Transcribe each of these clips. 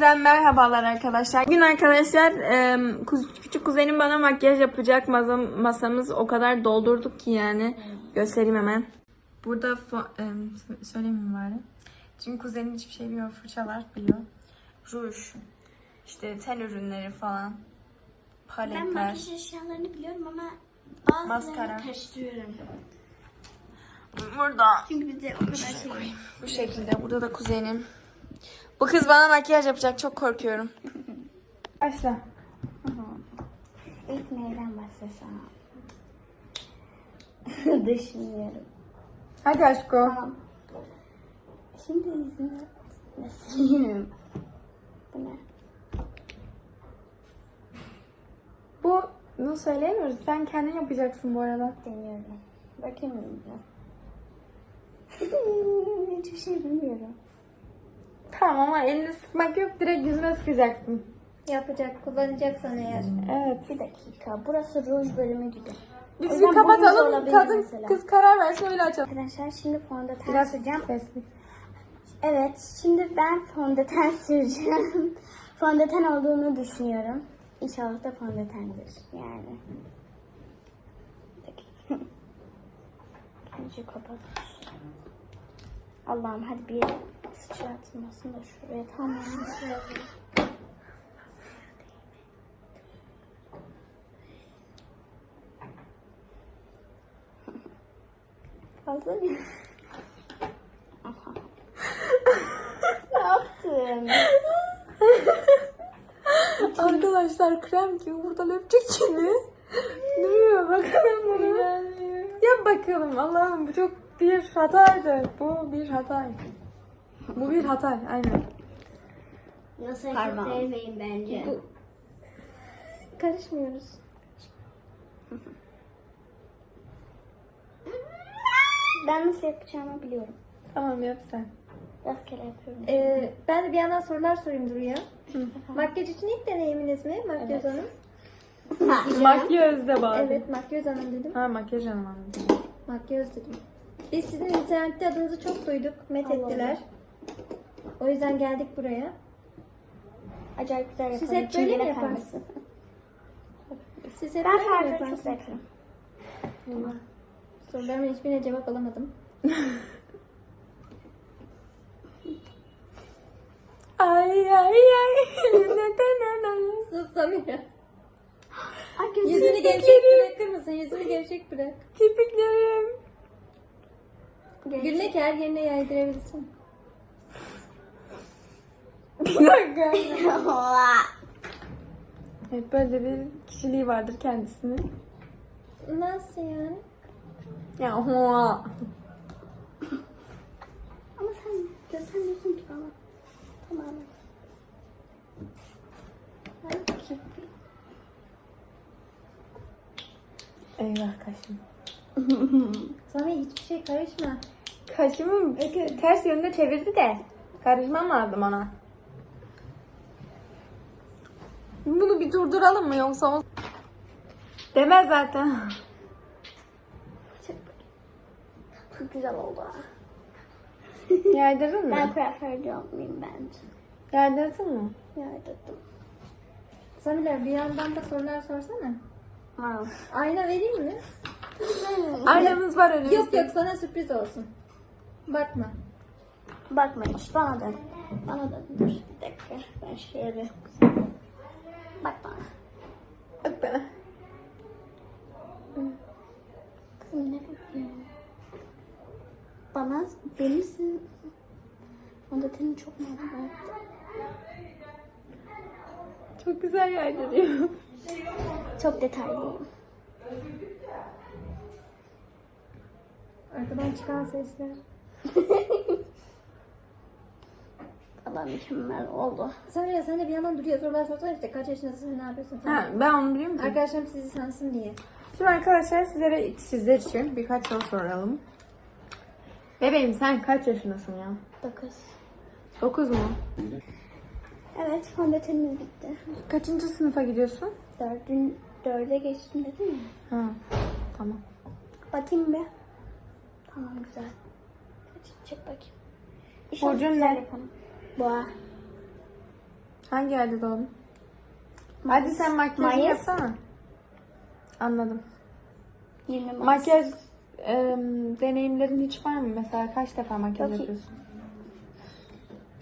Hepinizden merhabalar arkadaşlar. Bugün arkadaşlar e, küçük kuzenim bana makyaj yapacak. Masam, masamız o kadar doldurduk ki yani. Göstereyim hemen. Burada e, sö- söyleyeyim mi bari? Çünkü kuzenim hiçbir şey bilmiyor. Fırçalar biliyor. Ruj, işte ten ürünleri falan. Ben Paletler. makyaj eşyalarını biliyorum ama bazılarını Maskara. karıştırıyorum. Burada Çünkü bizde o kadar şey bu şekilde. Burada da kuzenim. Bu kız bana makyaj yapacak. Çok korkuyorum. Başla. İlk neyden başlasam? Düşünüyorum. Hadi aşko. Tamam. Şimdi izin nasıl Bu ne? Bu bunu söyleyemiyoruz. Sen kendin yapacaksın bu arada. Deniyorum. Bakayım ya. Hiçbir şey bilmiyorum. Tamam ama elini sıkmak yok. Direkt yüzüne sıkacaksın. Yapacak, kullanacaksan eğer. Evet. Bir dakika. Burası ruj bölümü gibi. O Biz yüzden kapatalım. olabilir Kadın mesela. kız karar versin öyle açalım. Arkadaşlar şimdi fondöten Biraz süreceğim. sesli. Evet, şimdi ben fondöten süreceğim. fondöten olduğunu düşünüyorum. İnşallah da fondötendir yani. Bir dakika. Önce kapat. Allah'ım hadi bir yere sıçratılmasın da şuraya tamam. Hazır mı? Ne yaptın? Arkadaşlar krem gibi burada löpçük gibi. Duruyor bakalım bunu. Yap bakalım Allah'ım bu çok bir hataydı. Bu bir hatay. Bu bir hatay aynen. Nasıl Parmağım. sevmeyin bence. Karışmıyoruz. Ben nasıl yapacağımı biliyorum. Tamam yap sen. Rastgele yapıyorum. Ee, ben de bir yandan sorular sorayım Duru'ya. Makyaj için ilk deneyiminiz mi? Makyaj hanım. Makyaj da var. Evet, makyaj hanım dedim. Ha makyaj hanım anladım. Makyaj dedim. Biz sizin internette adınızı çok duyduk. Met Allah ettiler. O yüzden geldik buraya. Acayip güzel Siz yaparım. hep böyle mi yaparsınız? Siz hep Ben böyle mi çok yaparsınız? severim. Sorularımın hiçbirine cevap alamadım. Ay ay ay. Sus Samira. Ay Yüzünü gevşek bırakır mısın? Yüzünü gevşek bırak. Kirpiklerim. Gülmek her yerine yaydırabilirsin. Bir dakika. Evet böyle bir kişiliği vardır kendisinin. Nasıl yani? Ya hoa. Ama sen göstermiyorsun ki bana. Tamam. Eyvah kaşım. Samira hiçbir şey karışma. Kaşımı ters yönde çevirdi de karışmam lazım ona. Bunu bir durduralım mı yoksa o... Demez zaten. Çok, çok güzel oldu. Yaydırdın mı? Ben kuaförcü olmayayım bence. Yaydırdın mı? Yardırdım. Samira bir yandan da sorular sorsana. Wow. Ayna vereyim mi? Aynamız var önümüzde. Yok yok sana sürpriz olsun. Bakma. Bakma hiç bana dön. Bana dön. Dur bir dakika. Ben şöyle. Bak bana. Bak bana. Kızım ne bakıyorsun? Bana benimsin. Fondötenin çok normal. Çok güzel yaydırıyor. Çok detaylıyım. Arkadan çıkan sesler. Allah mükemmel oldu. Samira sen de bir yandan duruyor sorular sorsana işte kaç yaşındasın ne yapıyorsun falan. Ha, ben onu biliyor musun? Arkadaşlarım sizi sansın diye. Şimdi arkadaşlar sizlere, sizler için birkaç soru soralım. Bebeğim sen kaç yaşındasın ya? 9. 9 mu? Evet fondötenimiz bitti. Kaçıncı sınıfa gidiyorsun? Dördün, dörde geçtim dedim mi? Ha, tamam. Bakayım bir. Tamam güzel. Çek bakayım. İnşallah Burcun güzel ne? yapalım. Boğa. Hangi ayda doğdun? Hadi sen makyajı Mayıs. yapsana. Anladım. 20 Mayıs. Makyaj e, deneyimlerin hiç var mı? Mesela kaç defa makyaj Yok. yapıyorsun?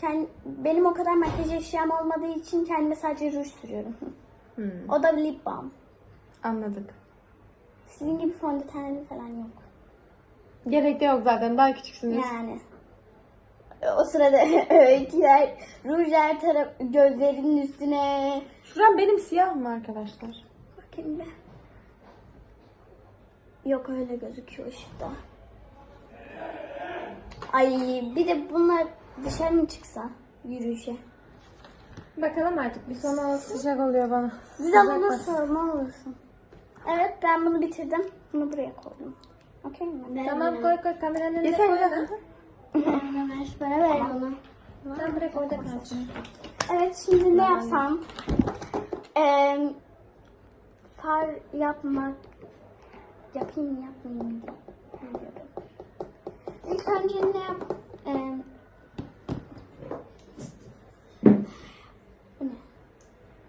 Kend- benim o kadar makyaj eşyam olmadığı için kendime sadece ruj sürüyorum. Hmm, O da lip balm. anladık. Sizin gibi fondötenli falan yok. Gerek de yok zaten daha küçüksünüz. Yani. O sırada öyküler, ruj her taraf gözlerinin üstüne. Şuram benim siyah mı arkadaşlar? Bakayım be. Yok öyle gözüküyor ışıkta. Ay bir de bunlar dışarı mı çıksa yürüyüşe? Bakalım artık bir olsun. Sıcak oluyor bana. Güzel olursa ne olursun. Evet ben bunu bitirdim. Bunu buraya koydum. Okey mi? Tamam koy koy kameranın önüne koy. Ver, bana ver bunu. Tamam bırak orada kalsın. Evet şimdi ne yapsam? Ee, far yapmak yapayım yapmayayım? Bilmiyorum. İlk önce ne yap? Ee?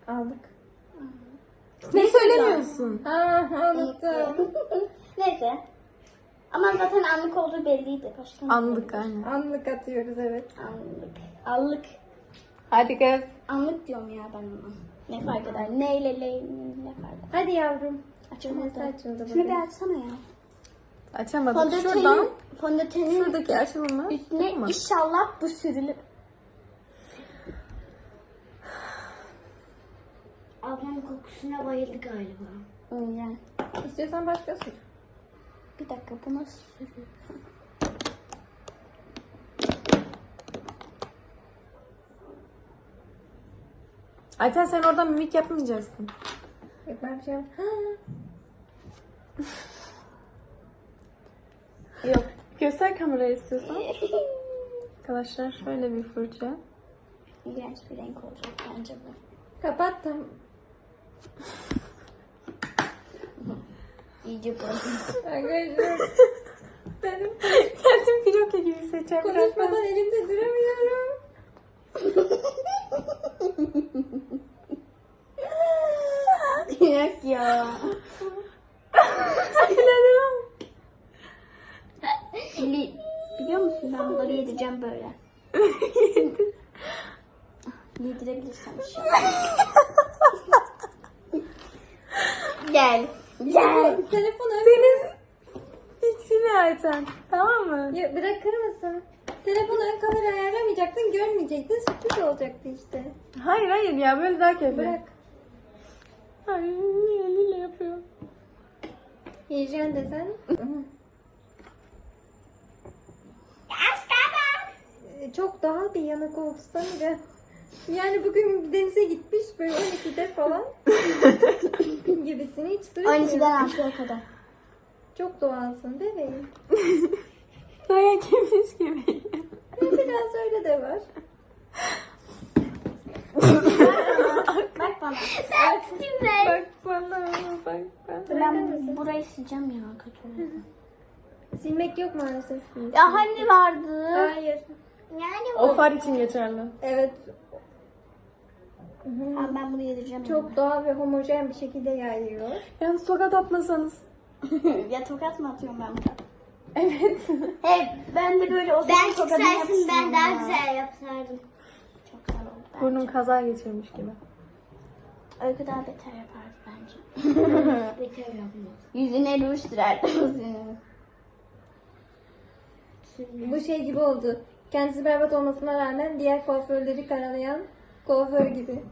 Aldık. Ne söylemiyorsun? Aa unuttum. Neyse. Ama zaten anlık olduğu belliydi. Başka? Anlık aynen. Anlık atıyoruz evet. Anlık. Anlık. Hadi kız. Anlık diyorum ya ben ona. Ne fark eder? Neyle le ne fark eder? Hadi yavrum. Nasıl açıldı Şunu bir açsana ya. Açamadım. Şuradan. fondötenin Şuradaki açılımı. üstüne Tutma. inşallah bu sürülür. Ablam kokusuna bayıldı galiba. Yani. İstiyorsan başkası. Bir dakika bu nasıl sürüyor? Ayten sen oradan mimik yapmayacaksın. Bir şey yap- Yok. Göster kamerayı istiyorsan. Arkadaşlar şöyle bir fırça. İğrenç bir renk olacak bence bu. Kapattım. İyice bu. Arkadaşlar. Benim Kendim Pinokyo gibi seçeceğim. konuşmadan elimde duramıyorum. Yok ya. İnanamam. Li- Biliyor musun ben bunları yedireceğim böyle. Yedirebilirsem inşallah. Gel. Gel. Telefonu Senin içine Ayten. Tamam mı? Ya bırakır mısın? Telefonu ön kamera ayarlamayacaktın, görmeyecektin. Sürpriz olacaktı işte. Hayır hayır ya böyle daha keyifli. Bırak. Ay eliyle yapıyor. Hijyen desen. Ee, Çok daha bir yanık olsa bile. Yani bugün denize gitmiş böyle 12'de falan. gibisini hiç duramıyor. 12'den 6'ya kadar. Çok doğalsın bebeğim. Dayak yemiş gibi. Biraz öyle de var. Bak bana. bak bana bak bana. Ben burayı sileceğim ya kötü. Silmek yok maalesef. Ya hani vardı? Hayır. Yani O far için geçerli. Evet. Tamam, ben bunu yedireceğim. Çok doğal ve homojen bir şekilde yayılıyor. Yalnız tokat atmasanız. ya tokat mı atıyorum ben? Evet. Hey ben de böyle o Ben çıksaydım ben daha ya. güzel yapsardım. Çok güzel oldu bence. Burnum kaza geçirmiş gibi. Öykü daha beter yapardı bence. Beter yapmaz. Yüzüne ruj sürerdi. Bu şey gibi oldu. Kendisi berbat olmasına rağmen diğer kuaförleri karalayan kuaför gibi.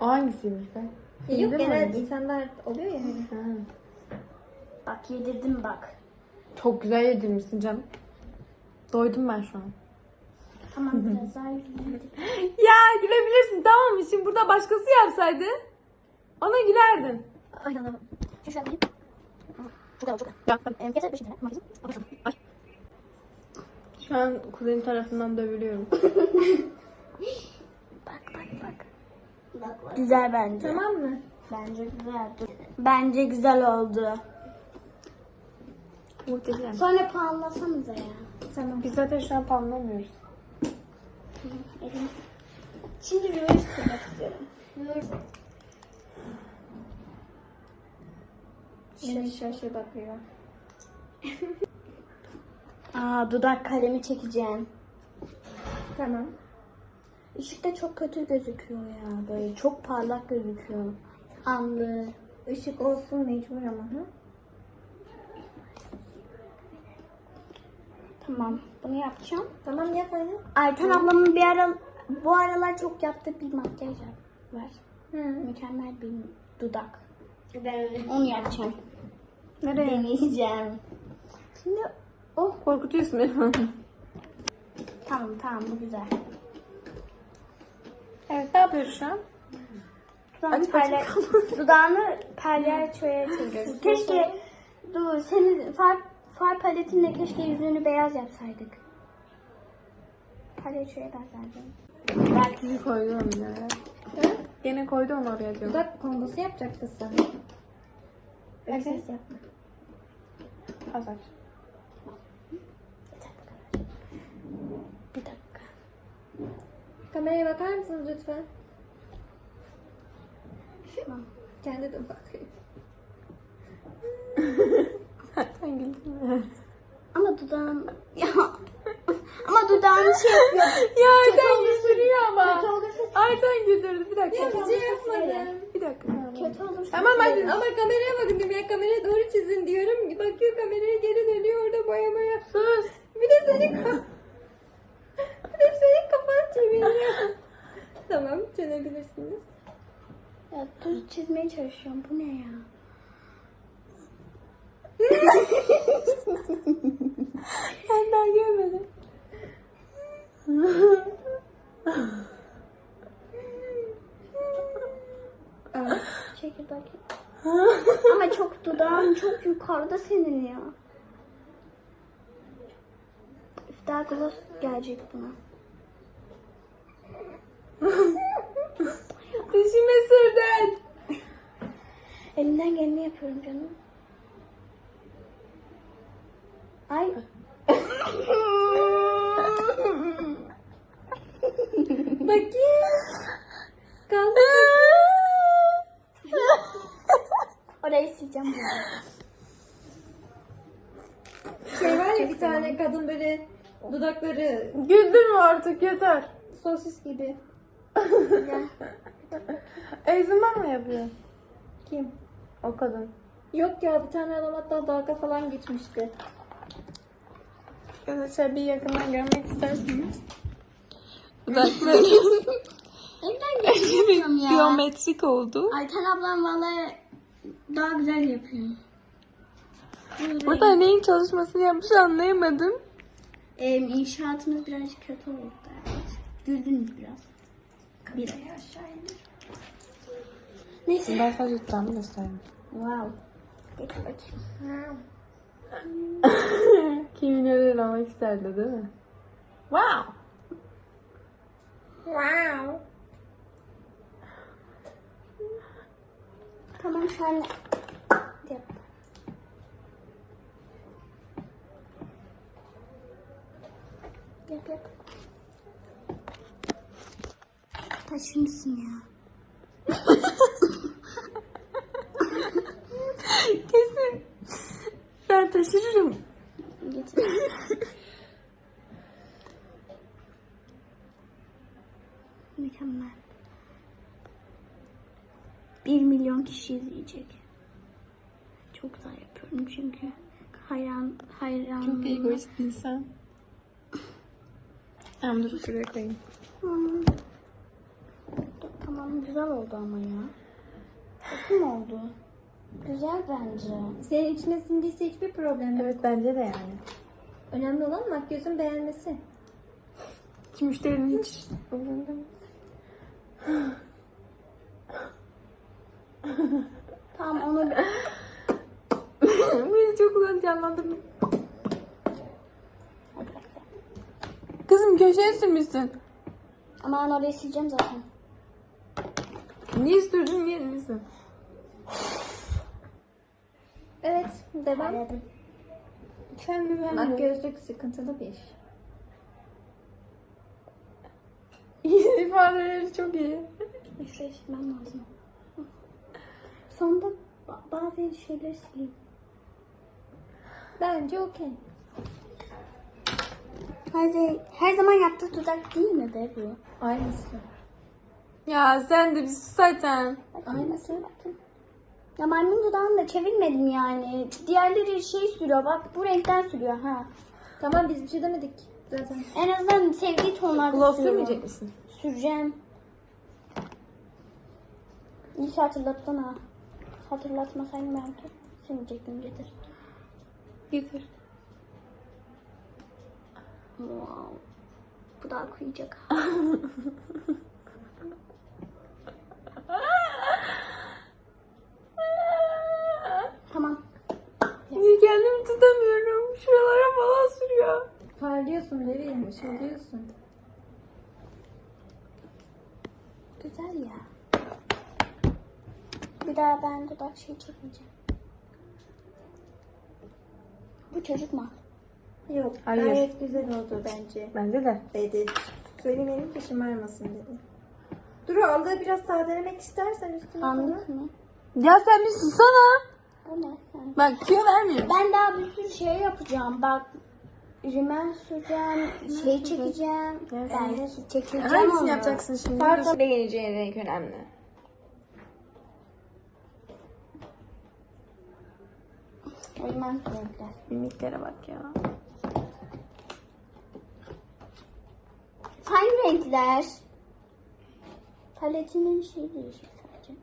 O hangisiymiş be? E, Yok genel insanlar oluyor ya. hani. Ha. bak yedirdim bak. Çok güzel yedirmişsin canım. Doydum ben şu an. Tamam biraz daha. Ya gülebilirsin tamam mı? Şimdi burada başkası yapsaydı ona gülerdin. Aynen Şu şöyle bir. Çok güzel çok güzel. Ya, Getir bir şey dinle. Ay. Şu an kuzenim tarafından dövülüyorum. Bak bak bak. Bak bak. Güzel bence. Tamam mı? Bence güzel. Bence güzel oldu. Muhteşem. Sonra puanlasanıza ya. Tamam. Biz zaten şu an puanlamıyoruz. Şimdi ruj sürmek istiyorum. Yine şaşı bakıyor. Aa dudak kalemi çekeceğim. Tamam. Işıkta çok kötü gözüküyor ya. Böyle çok parlak gözüküyor. Anlı. Işık olsun mecbur ama. Hı? Tamam. Bunu yapacağım. Tamam yap hadi. Ayten ablamın bir ara bu aralar çok yaptığı bir makyaj var. Hı. Mükemmel bir dudak. Ben. Onu yapacağım. Nereye? Deneyeceğim. Şimdi oh Korkutuyorsun beni. tamam tamam bu güzel. evet ne yapıyoruz şu an? Dudağını, perle, dudağını palyaçoya çeviriyoruz. Keşke dur senin far, far paletinle keşke yüzünü beyaz yapsaydık. Palyaçoya benzerdim. Belki koydu onu ya. Gene koydu onu oraya diyorum. Dudak kombosu yapacak kızım. Öyle ses yapma. Az aç. Bir dakika. Kameraya bakar mısınız lütfen? Tamam. Kendi de bakıyor. Sen güldün mü? Ama dudağın... Ya. Ama dudağını şey yapıyor. ya Ayten güldürüyor ama. Kötü olursa Ayten güldürdü. Bir dakika. Ya bir şey yapmadım. Bir dakika. kötü olursa Tamam hadi. Ama kameraya bakın diyorum ya kameraya doğru çizin diyorum. Bakıyor kameraya geri dönüyor orada boya boya. Sus. Bir de senin ka- Bir de senin çeviriyor. tamam çözebilirsiniz. Ya dur çizmeye çalışıyorum. Bu ne ya? Ben daha görmedim. Çekil bakayım. Ama çok dudağın çok yukarıda senin ya. Daha gloss gelecek buna. Dişime sürdün. Elimden geleni yapıyorum canım. Ay. Bakayım. Kaldı. Orayı sileceğim. Şey var ya bir tane kadın böyle dudakları Güldürme artık yeter. sosis gibi. Ezilmem mi yapıyor? Kim? O kadın. Yok ya bir tane adam hatta dalga falan geçmişti. Ya da şey bir yakından görmek istersiniz. Dudakları Elimden geleni yapıyorum ya. biyometrik oldu. Ayten ablam vallahi daha güzel yapıyor. Burada neyin çalışmasını yapmış anlayamadım. Ee, inşaatımız birazcık kötü oldu. Evet. Güldünüz biraz. Bir aşağı indir. Neyse. Ben sadece tutamı gösterdim. Wow. Getir bakayım. Kim milyoner olmak isterdi değil mi? Wow. Wow. Tamam sen yap. Yap yap. Taşımışsın ya. Kesin. Ben taşırırım. Getir. Mükemmel. Bir milyon kişi izleyecek. Çok güzel yapıyorum çünkü. Hayran, hayran. Çok egoist bir insan. Tamam dur şuraya koyayım. Hmm. Tamam güzel oldu ama ya. Mü oldu? Güzel bence. Senin içine sindiyse hiçbir problem yok. Evet bence de yani. Önemli olan makyözün beğenmesi. Ki müşterinin hiç? Tamam onu Beni çok ulan canlandırdın. Kızım köşeye sürmüşsün. ama ben orayı sileceğim zaten. Niye sürdün niye değilsin? Evet devam. Halledim. Sen de ben de. Makyözlük sıkıntılı bir iş. Yüz ifadeleri çok iyi. Şurayı silmem lazım. Sonunda ba- bazı şeyleri sileyim. Bence okey. Her, her zaman yaptığı dudak değil mi be bu? Aynısı. Ya sen de bir sus zaten. Aynısı. Bakın. Ya maymun dudağını da çevirmedim yani. Diğerleri şey sürüyor bak bu renkten sürüyor ha. Tamam biz bir şey demedik zaten. En azından sevdiği tonlarda Gloss sürüyor. sürmeyecek misin? Süreceğim. İyi ki hatırlattın ha. Hatırlatmasaydım belki. Sürmeyecektim getir. Getir. Wow. Bu daha kuyacak. tamam. Niye kendimi tutamıyorum. Şuralara sürüyor. Parlıyorsun bebeğim, ışıldıyorsun. Güzel ya. Bir daha ben dudak şey çekmeyeceğim. Bu çocuk mu? Yok, Hayır. gayet güzel oldu bence. Bence de. Dedi. Söylemeyelim ki şımarmasın dedi. Dur aldığı biraz tazelemek istersen üstüne. Anlık mı? Ya sen bir susana. Bu ne? Bak tüyo vermiyor. Ben daha bir sürü şey yapacağım. Bak rimel süreceğim, şey çekeceğim. Belki çekeceğim Hangisini onu. yapacaksın şimdi? Farklı- beğeneceğin renk önemli. Rimel renkler. Mimiklere bak ya. Fine renkler. Paletinin şeyi değişik sadece.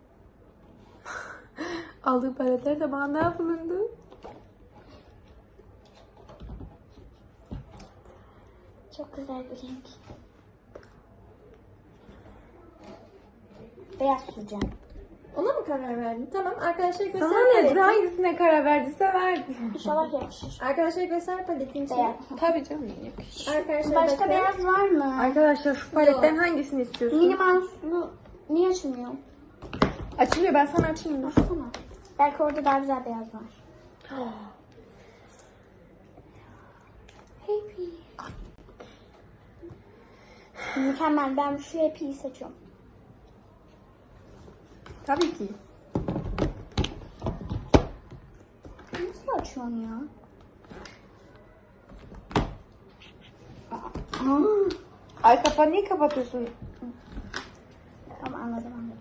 Aldığı paletler de bana ne Çok güzel bir renk. Beyaz süreceğim. Ona mı karar verdin? Tamam arkadaşlar göster Sana ne? paletini. Hangisine karar verdiyse verdi. İnşallah yakışır. Arkadaşlar göster paletini. şimdi. Beyaz. Tabii canım yakışır. Arkadaşlar Başka bakın. beyaz var mı? Arkadaşlar şu paletten hangisini istiyorsun? Minimal su niye açılmıyor? Açılıyor ben sana açayım dur. Baksana. Belki orada daha güzel beyaz var. Happy. Mükemmel. Ben şu happy'yi seçiyorum. Tabii ki. Nasıl açıyorsun ya? Aa, Ay kafanı niye kapatıyorsun? tamam anladım anladım.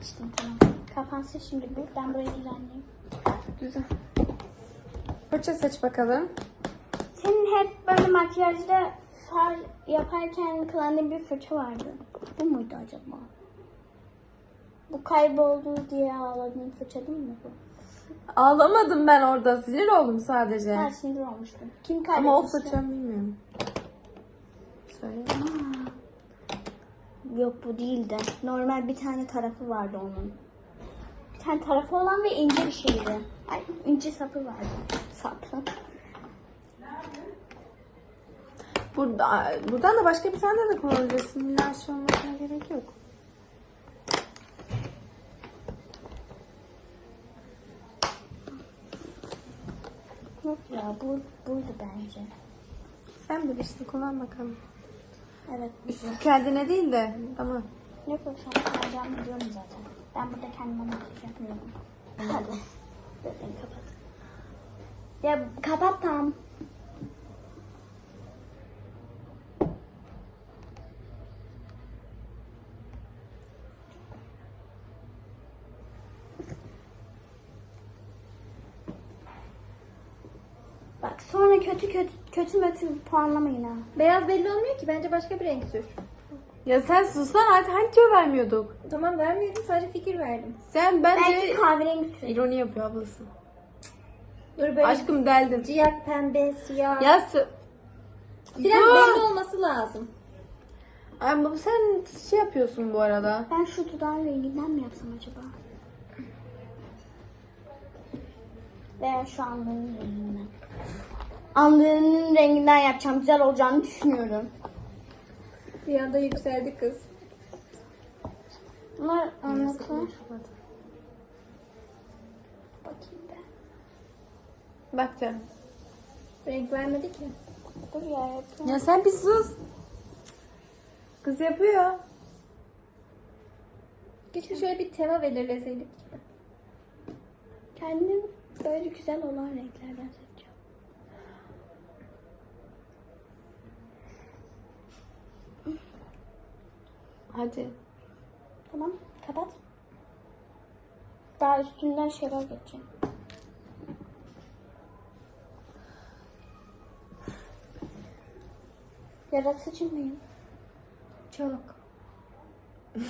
Açtım tamam. Kapansın şimdi bu. Ben burayı düzenleyeyim. Güzel. Fırça seç bakalım. Senin hep böyle makyajda far yaparken kullandığın bir fırça vardı. Bu muydu acaba? Bu kayboldu diye ağladığın fırça değil mi bu? Ağlamadım ben orada. Sinir oldum sadece. Ben sinir olmuştum. Kim kaybetmişti? Ama o fırçamı bilmiyorum. Söyle. Yok bu değildi. Normal bir tane tarafı vardı onun. Bir tane tarafı olan ve ince bir şeydi. Ay ince sapı vardı. Sapı. Burada, buradan da başka bir tane de kullanabilirsin. İlla şey olmasına gerek yok. Yok ya bu buydu bence. Sen bilirsin kullan bakalım. Evet. Üstsüz kendine değil de ama Yok yok sen kalacağımı biliyorum zaten. Ben burada kendime makyaj yapmıyorum. Hadi. Gözlerini kapat. Ya kapat tam. Bak sonra kötü kötü kötü puanlamayın ha. Beyaz belli olmuyor ki bence başka bir renk sür. ya sen sussan artık hani tüyo vermiyorduk. Tamam vermedim sadece fikir verdim. Sen Belki bence kahverengi sür. ironi yapıyor ablası. Dur böyle Aşkım deldim. ciyak pembe siyah. Ya sö- Biraz Dur. belli olması lazım. Ay bu sen şey yapıyorsun bu arada. Ben şu dudağın renginden mi yapsam acaba? Veya şu alnının renginden. Alnının renginden yapacağım. Güzel olacağını düşünüyorum. Bir anda yükseldi kız. Bunlar anlatın. Bakayım ben. Bak canım. Renk vermedi ki. Dur ya yapayım. Ya sen bir sus. Kız yapıyor. Keşke şöyle bir tema belirleseydik. Kendim böyle güzel olan renklerden seçeceğim. Hadi. Tamam kapat. Daha üstünden şeyler geçeceğim. Yaratıcı mıyım? Çok.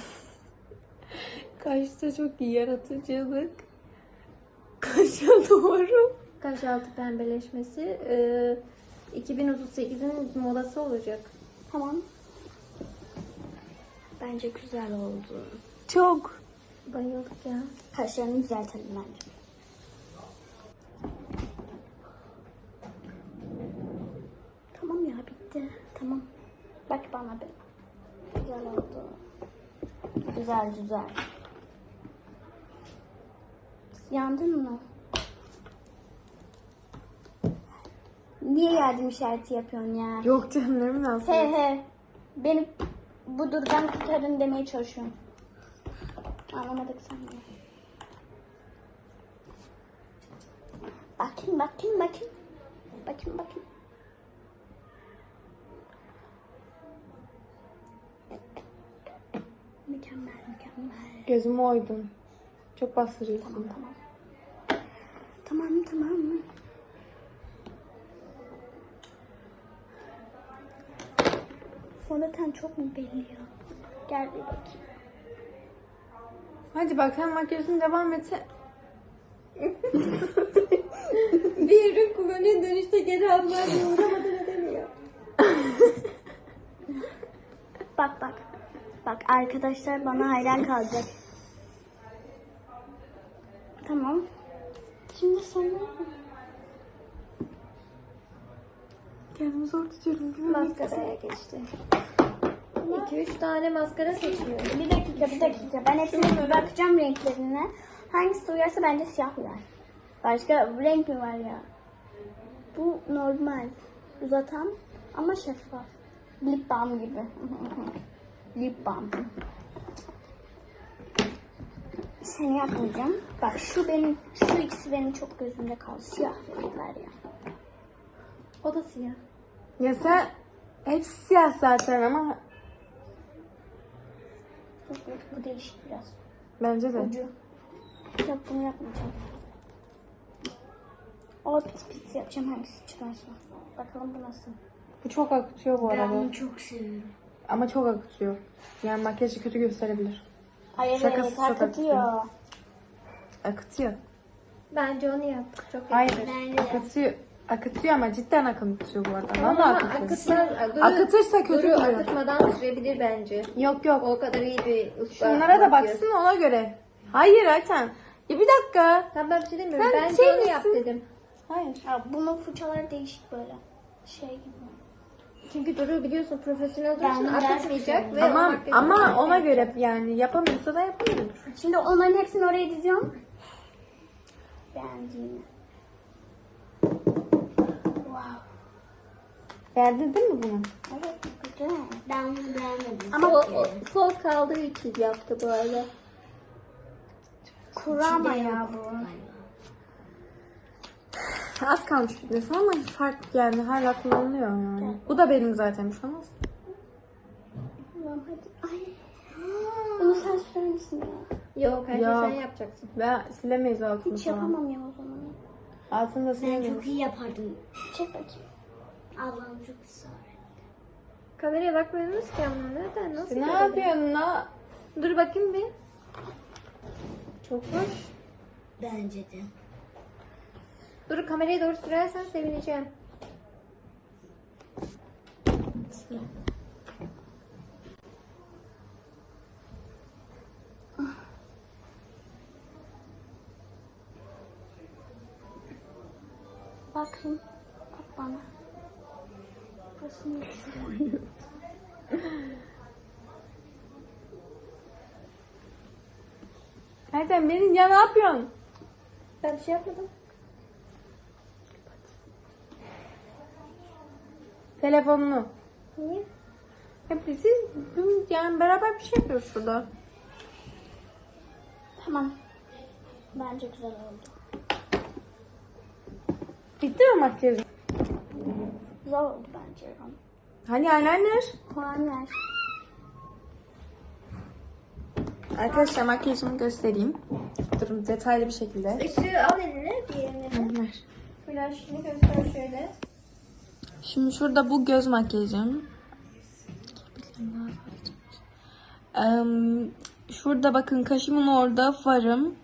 Kaşta çok iyi yaratıcılık. Kaşa doğru. Kaş altı pembeleşmesi. Ee, 2038'in modası olacak. Tamam. Bence güzel oldu. Çok. Bayıldık ya. Kaşlarını düzeltelim bence. Tamam ya bitti. Tamam. Bak bana bir. Güzel oldu. Güzel güzel. Yandın mı? Niye yardım işareti yapıyorsun ya? Yok canım ne münasebet. He he. Beni bu durdan kurtarın demeye çalışıyorum. Anlamadık sen de. Bakayım bakayım bakayım. Bakayım bakayım. Mükemmel mükemmel. Gözümü oydun. Çok bastırıyorsun. Tamam tamam. Tamam tamam. Fondöten çok mu belli ya? Gel bir bakayım. Hadi bak sen makyajını devam et. Bir ürün kullanıyor dönüşte geri almaya uğramadan ödemiyor. Bak bak. Bak arkadaşlar bana hayran kalacak. Tamam. Şimdi sonra Kendimi zor tutuyorum. Maskaraya geçti. 2-3 tane maskara seçmiyor. bir dakika bir dakika. Ben hepsine bir bakacağım renklerine. Hangisi uyarsa bence siyah uyar. Başka renk mi var ya? Bu normal. Uzatan ama şeffaf. Lip balm gibi. Lip balm. Seni yapmayacağım. Bak şu benim, şu ikisi benim çok gözümde kaldı. Siyah renkler ya. O da siyah. Ya sen hepsi siyah zaten ama yok, bu değişik biraz. bence de. Ucu. Yok bunu yapmayacağım. O pis pis yapacağım hangisi çıkarsa. Bakalım bu nasıl. Bu çok akıtıyor bu Ben arada. çok seviyorum. Ama çok akıtıyor. Yani makyajı kötü gösterebilir. Hayır Şakası evet çok akıtıyor. Akıtıyor. Bence onu yaptık çok Hayır. Bence de. Akıtıyor. Akıtıyor ama cidden akıtıyor bu arada. Tamam Vallahi ama akıtıyor. Duru- Akıtırsa kötü Duru oluyor. akıtmadan sürebilir bence. Yok yok. O kadar iyi bir usta. Şunlara da baksın ona göre. Hayır Ayten. Ya bir dakika. Tamam ben bir şey demiyorum. Sen Bence şey onu yap misin? dedim. Hayır. Ya bunun fırçaları değişik böyle. Şey gibi. Çünkü Duru biliyorsun profesyonel olduğu Ben için ders akıtmayacak ve o Tamam makyajı ama yapacak. ona göre yani yapamıyorsa da yapamıyor. Şimdi onların hepsini oraya diziyorum. Beğendiğimi. Beğendin değil mi bunu? Evet güzel. Ben bunu beğenmedim. Ama O, o sol kaldığı için yaptı bu arada. kuru ama ya bu. Az kalmış bitmesi ama fark yani hala kullanılıyor yani. Bu da benim zaten şu an. Tamam hadi. Ay. Bunu sen sürer misin ya? Yok her şeyi Yok. sen yapacaksın. Ve silemeyiz altını Hiç yapamam ya o zaman. Altını da Ben silemeyiz. çok iyi yapardım. Çek bakayım. Ablam çok ısrar. Kameraya bakmıyorsunuz ki ama neden? Nasıl? Ne böyle? yapıyorsun la? Dur bakayım bir. Çok hoş. Bence de. Dur kameraya doğru sürersen sevineceğim. Bakayım. Bak bana. Burası neresi? Ayten beni ya ne yapıyorsun? Ben bir şey yapmadım. Telefonunu. Niye? Hep biziz. Yani beraber bir şey yapıyoruz şurada. Tamam. Bence güzel oldu. Bitti mi makyajın? Güzel oldu bence. Hani eyeliner? Ver. Arkadaşlar makyajımı göstereyim. Durun detaylı bir şekilde. Işığı al eline, diğerini. Ver. Flaşını göster şöyle. Şimdi şurada bu göz makyajım. Şurada bakın kaşımın orada farım.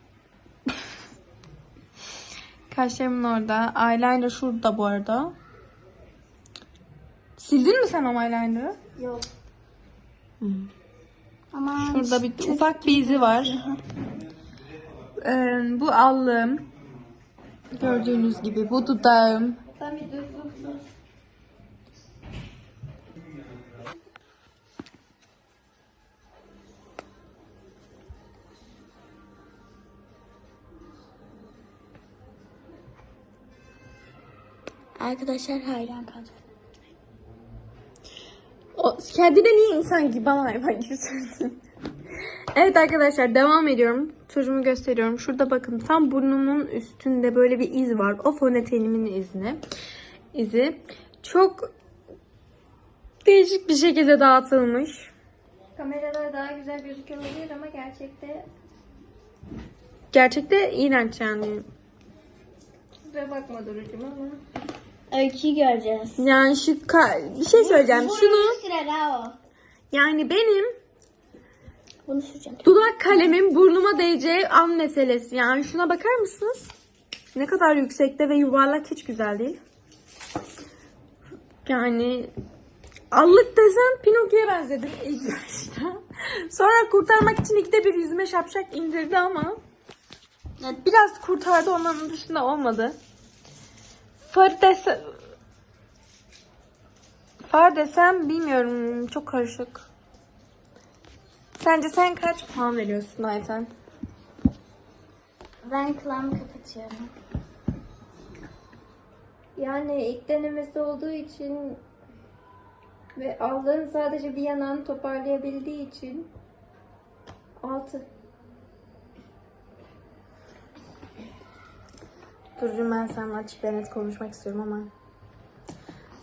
Kaşlarımın orada. Eyeliner şurada bu arada. Sildin mi sen o eyeliner'ı? Yok. Ama Şurada bir ufak bir izi var. Em, bu allım. Gördüğünüz gibi bu dudağım. Sen bir dur dur dur. arkadaşlar hayran kaldım. O, kendine niye insan gibi bana hayvan gibi söylüyorsun? Evet arkadaşlar devam ediyorum. Çocuğumu gösteriyorum. Şurada bakın tam burnumun üstünde böyle bir iz var. O fonetenimin izni. izi. Çok değişik bir şekilde dağıtılmış. Kameralar daha güzel gözüküyor olabilir ama gerçekte Gerçekte iğrenç yani. kusura bakma Duru'cum ama. Öyküyü göreceğiz. Yani şu ka- bir şey söyleyeceğim. Şunu sürer ha o. yani benim Bunu süreceğim. Dudak kalemim burnuma değeceği an meselesi. Yani şuna bakar mısınız? Ne kadar yüksekte ve yuvarlak hiç güzel değil. Yani allık desem Pinokyo'ya benzedim ilk başta. Sonra kurtarmak için ikide bir yüzüme şapşak indirdi ama yani biraz kurtardı onun dışında olmadı. Far desem Far desem bilmiyorum çok karışık. Sence sen kaç puan veriyorsun Ayten? Ben kulağımı kapatıyorum. Yani ilk denemesi olduğu için ve aldığın sadece bir yanağını toparlayabildiği için 6. Durucu ben seninle açık ve net konuşmak istiyorum ama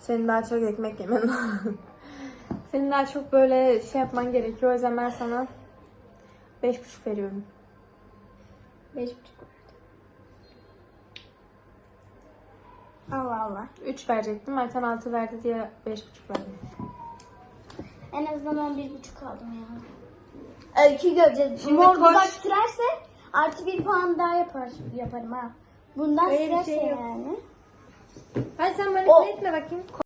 senin daha çok ekmek yemen lazım. Senin daha çok böyle şey yapman gerekiyor. O yüzden ben sana 5,5 veriyorum. 5,5. Allah Allah. 3 verecektim. Ayten 6 verdi diye 5,5 verdim. En azından on bir buçuk aldım ya. Öykü göreceğiz. Şimdi Mor koş. artı bir puan daha yapar, yaparım ha. Bundan Öyle bir sürerse şey yok. yani. Hadi sen manipüle etme bakayım.